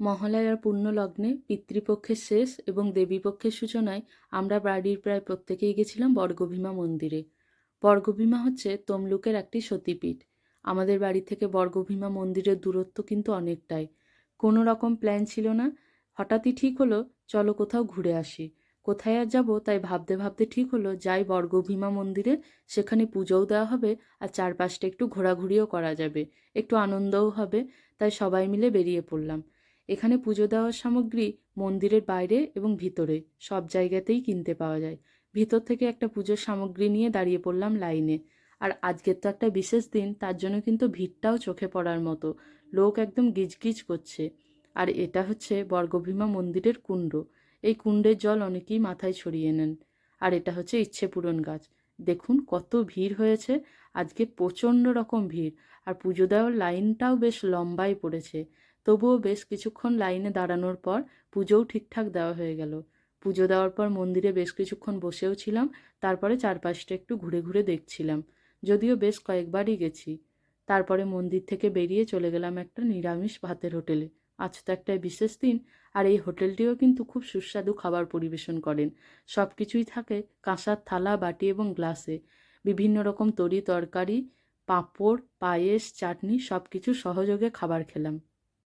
মহালয়ার পূর্ণ লগ্নে পিতৃপক্ষের শেষ এবং দেবীপক্ষের সূচনায় আমরা বাড়ির প্রায় প্রত্যেকেই গেছিলাম বর্গভীমা মন্দিরে। বর্গভীমা হচ্ছে তমলুকের একটি সতীপীঠ। আমাদের বাড়ি থেকে বর্গভীমা মন্দিরের দূরত্ব কিন্তু অনেকটাই। কোনো রকম প্ল্যান ছিল না। হঠাৎই ঠিক হলো, চলো কোথাও ঘুরে আসি। কোথায় আর যাব তাই ভাবতে ভাবতে ঠিক হলো, যাই বর্গভীমা মন্দিরে, সেখানে পুজোও দেওয়া হবে আর চারপাশটা একটু ঘোরাঘুরিও করা যাবে। একটু আনন্দও হবে, তাই সবাই মিলে বেরিয়ে পড়লাম। এখানে পুজো দেওয়ার সামগ্রী মন্দিরের বাইরে এবং ভিতরে, সব জায়গাতেই কিনতে পাওয়া যায়। ভিতর থেকে একটা পুজোর সামগ্রী নিয়ে দাঁড়িয়ে পড়লাম লাইনে। আর আজকের তো একটা বিশেষ দিন, তার জন্য কিন্তু ভিড়টাও চোখে পড়ার মতো। লোক একদম গিজগিজ করছে। আর এটা হচ্ছে বর্গভীমা মন্দিরের কুণ্ড। এই কুণ্ডের জল অনেকেই মাথায় ছড়িয়ে নেন। আর এটা হচ্ছে ইচ্ছে পূরণ গাছ। দেখুন কত ভিড় হয়েছে। আজকে প্রচণ্ড রকম ভিড়। আর পুজো দেওয়ার লাইনটাও বেশ লম্বাই পড়েছে। তবুও বেশ কিছুক্ষণ লাইনে দাঁড়ানোর পর পুজোও ঠিকঠাক দেওয়া হয়ে গেল। পুজো দেওয়ার পর মন্দিরে বেশ কিছুক্ষণ বসেও ছিলাম। তারপরে চারপাশটা একটু ঘুরে ঘুরে দেখছিলাম। যদিও বেশ কয়েকবারই গেছি। তারপরে মন্দির থেকে বেরিয়ে চলে গেলাম একটা নিরামিষ ভাতের হোটেলে। আজ তো একটা বিশেষ দিন, আর এই হোটেলটিও কিন্তু খুব সুস্বাদু খাবার পরিবেশন করেন। সব কিছুই থাকে কাঁসার থালা, বাটি এবং গ্লাসে। বিভিন্ন রকম তরি তরকারি, পাঁপড়, পায়েস, চাটনি সব কিছু সহযোগে খাবার খেলাম।